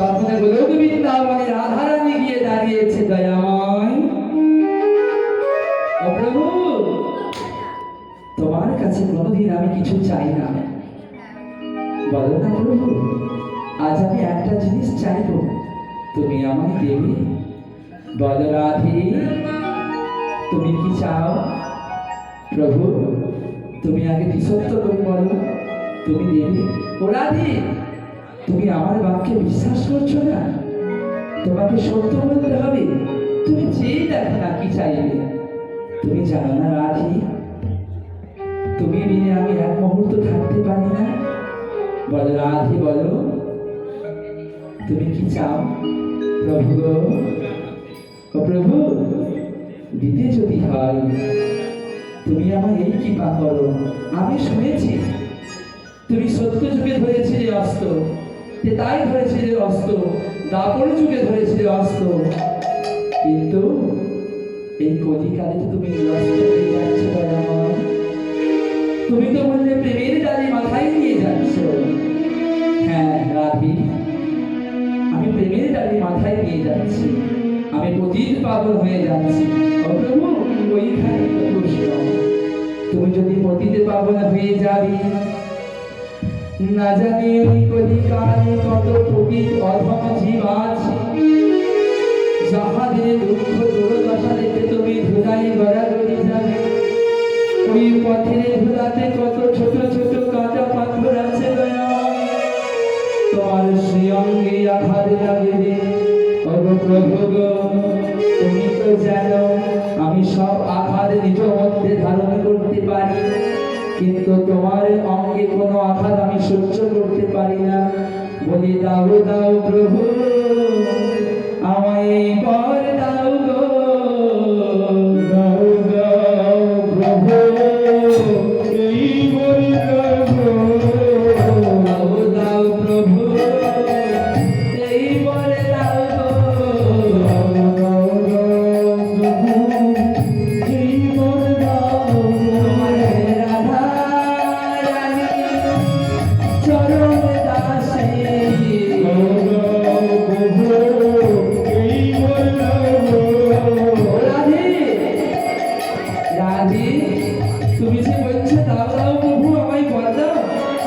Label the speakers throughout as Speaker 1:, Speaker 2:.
Speaker 1: তখন গোলক বৃন্দাবনে রাধারানী গিয়ে দাঁড়িয়েছে দয়াময়। তোমার কাছে কোনোদিন আমি কিছু চাই না। বলো না প্রভু, আজ আমি একটা জিনিস চাইব। তুমি আমায় দেবে? বলো তুমি কি চাও? প্রভু, তুমি আগে বিশ্বস্ত করে বলো। তুমি দেবে? ও তুমি আমার বাক্যে বিশ্বাস করছ না? তোমাকে সত্য বলতে হবে। তুমি চেয়ে দেখো না কি চাইবে। তুমি জানো না রাধি, তুমি বিনে আমি এক মুহূর্ত থাকতে পারি না। বলো রাধি, বলো, তুমি কি চাও? প্রভু গো প্রভু, দিতে যদি হয়, তুমি আমার এই কৃপা করো। আমি শুনেছি, তুমি সত্য যুগে ধরেছিলে অস্ত্র। তাই ধরেছিলে অস্ত্র দাপর যুগে ধরেছিলে অস্ত্র কিন্তু এই কলিকালে তো তুমি নিরস্ত হয়ে যাচ্ছ দয়াময় তুমি তো বললে প্রেমের ডালি মাথায় নিয়ে যাচ্ছ। হ্যাঁ রাধি। আমি প্রেমের ডালি মাথায় নিয়ে যাচ্ছি। আমি পতিত পাগল হয়ে যাচ্ছি। প্রভু, ওইখানে তুমি যদি পতিতে পাগল হয়ে যাবি না জানি কলিকালে কত পতিত অধম জীব আছে। যাহাদের দুঃখ দুর্দশা দেখে তুমি ধুলাই গড়াগড়ি যাবে। ওই পথের ধুলাতে কত ছোট ছোট কাঁটা পাথর আছে তোমার সে অঙ্গে আঘাত লাগবে। ওগো প্রভু তুমি তো জানো, আমি সব আঘাত নিজ মধ্যে ধারণ করতে পারি। কিন্তু তোমার অঙ্গে কোনো আঘাত আমি সহ্য করতে পারি না। বলি, দাও দাও প্রভু, আমায়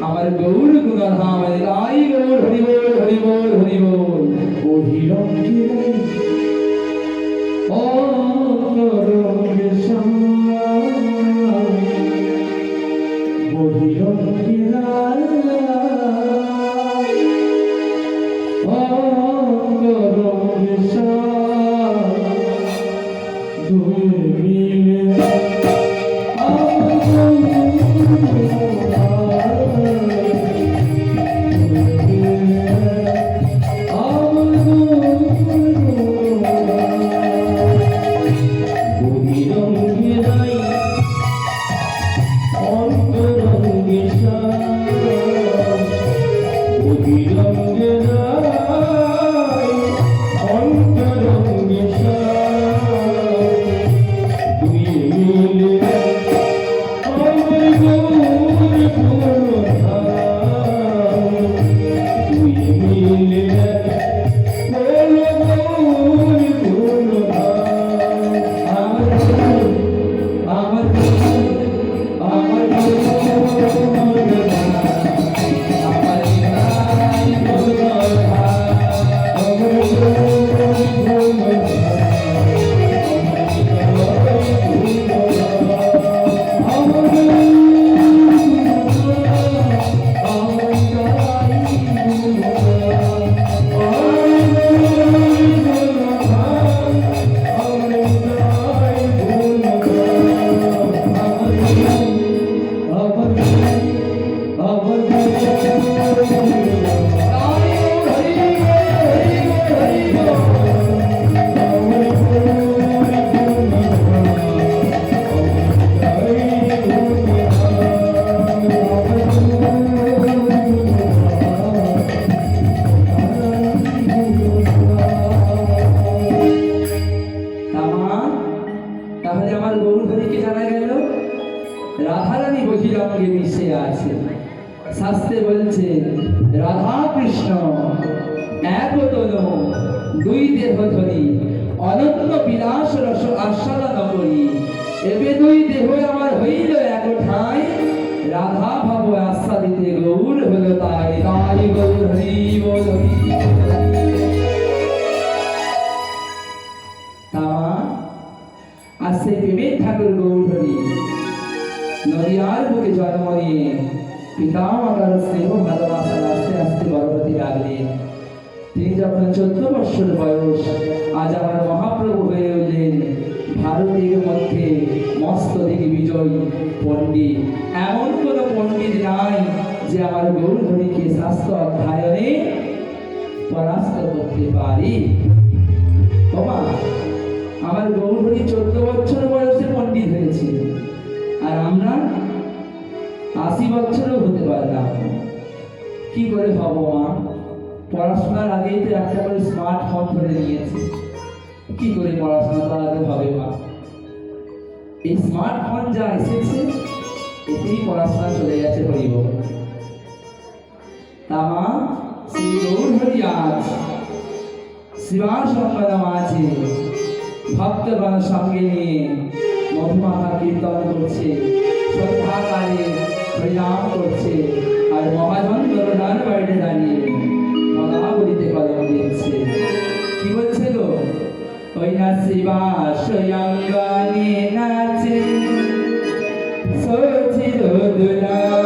Speaker 1: আমার গৌর গুণধাম রাই গৌর হরিবোল হরি বল বহিরঙ্গে রাই ও রঙ্গে বহিরঙ্গে হরি তামা আর সেই প্রেমের ঠাকুর গৌর নদিয়ার বুকে জন্ম নিয়ে পিতা মাতার স্নেহ ভালোবাসার আস্তে আস্তে গর্ভবতী লাগলেন তিনি যখন চোদ্দ বৎসর বয়স, আজ আমার মহাপ্রভু হয়ে উঠলেন। ভারতের মধ্যে মস্ত দিকে বিজয়ী পণ্ডিত। এমন কোনো পণ্ডিত নাই যে আমার গৌরহরিকে শাস্ত্র অধ্যয়নে পরাস্ত করতে পারি। বাবা আমার গৌরহরি চোদ্দ বছর বয়সে পণ্ডিত হয়েছে। আর আমরা আশি বছরও হতে পারলাম। কি করে হব মা? পড়াশোনার আগেই তো একটা করে স্মার্টফোন ধরে নিয়েছি। কি করে পড়াশোনা করাতে হবে মা? এই স্মার্টফোন যা এসেছে, এতেই পড়াশোনা চলে গেছে হরিব তা মা শ্রী গৌর হরি আজ শিবাসম্বরম আছে ভক্তগণ সঙ্গে নিয়ে মধুমাখা কীর্তন করছে। সন্ধ্যাকালে হরিনাম করছে আর মহাজন দরদার বাইরে দাঁড়িয়ে মনাবলিতে কলম দিচ্ছে। কি বলছে গো? ওই না শিবা স্বয়ঙ্গানে নাচে। সচির দুলাই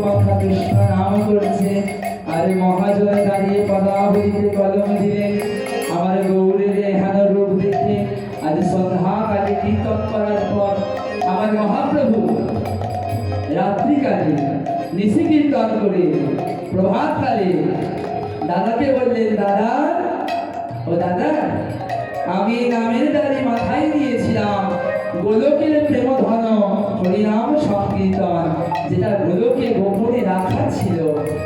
Speaker 1: মধুমাখা কৃষ্ণ নাম করছে আর মহাজন দাঁড়িয়ে পদাবলিতে কলম দিলেন আমার গৌরের এহেন রূপ দেখে আজ সন্ধ্যা কালে কীর্তন করার পর আমার মহাপ্রভু রাত্রিকালে নিশি কীর্তন করে প্রভাতকালে দাদাকে বললেন দাদা ও দাদা আমি নামের দ্বারে মাথায় দিয়েছিলাম। গোলকের প্রেম ধন হরিনাম সংকীর্তন, যেটা গোলকে গোপনে রাখা ছিল।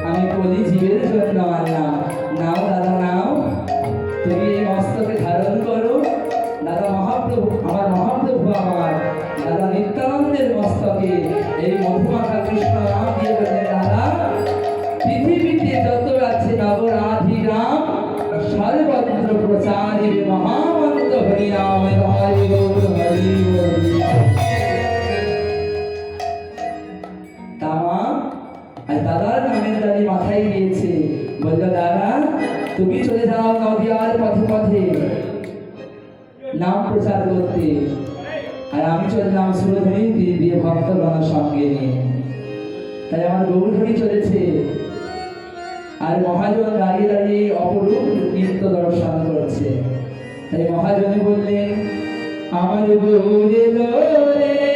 Speaker 1: আমি বলি জীবের জন্য আনলাম। নাও দাদা, নাও। তুমি এই মস্তকে ধারণ করো। দাদা মহাপ্রভু, আমার মহাপ্রভু আমার। দাদা নিত্যানন্দের মস্তকে এই মধুমাখা কৃষ্ণ নাম দিয়ে বললেন দাদা, পৃথিবীতে যত আছে নবরাধিরাম সর্বত্র প্রচারিবে মহামন্ত্র তুমি চলে যাও নদিয়ার পথে পথে। নাম প্রচার করতে। আর আমি চললাম সুরধনী দিয়ে দিয়ে ভক্তগণের সঙ্গে নিয়ে। তাই আমার গৌরধনী চলেছে। আর মহাজন দাঁড়িয়ে দাঁড়িয়ে অপরূপ নৃত্য দর্শন করছে। তাই মহাজনে বললেন, আমার গৌরে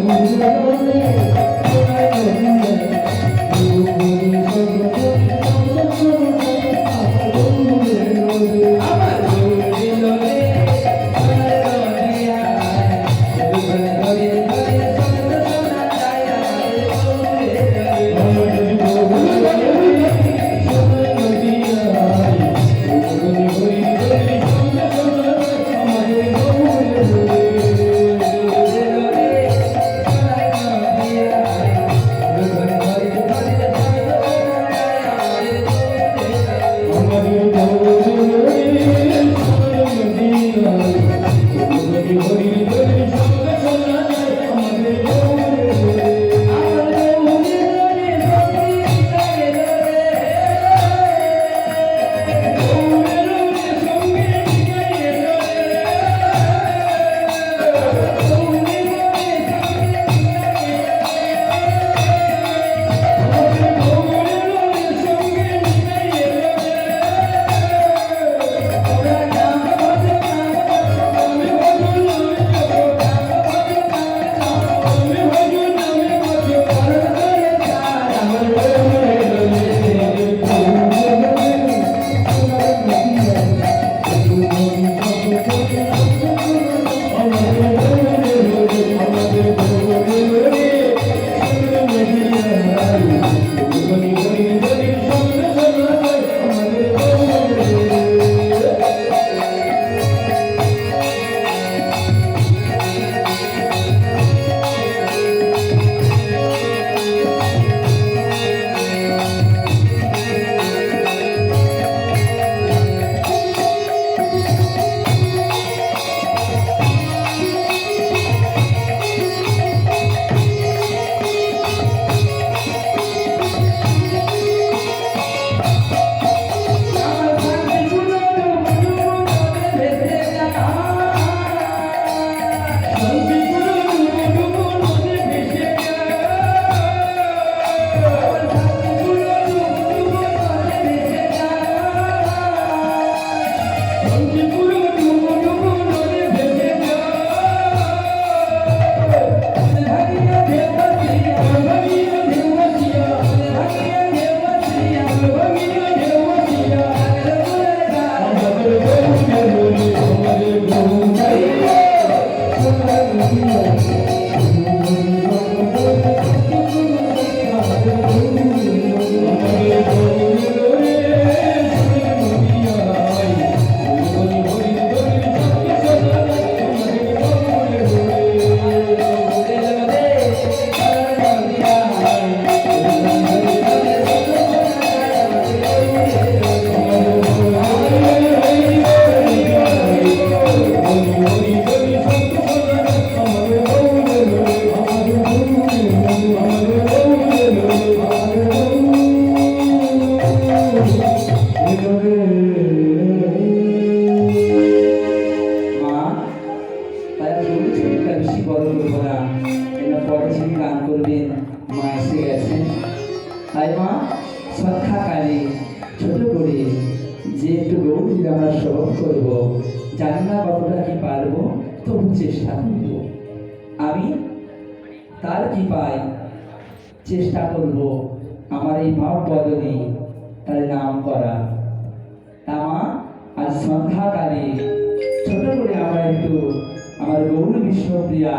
Speaker 1: আমার যে একটু গৌরী আমরা শ্রবণ করব, জানি না কতটা কি পারব, তবু চেষ্টা করব। আমি তার কি পাই চেষ্টা করব, আমার এই ভাব বদলে তার নাম করা। তা মা আজ সন্ধ্যাকালে ছোট করে আমরা একটু আমার গৌর বিষ্ণুপ্রিয়া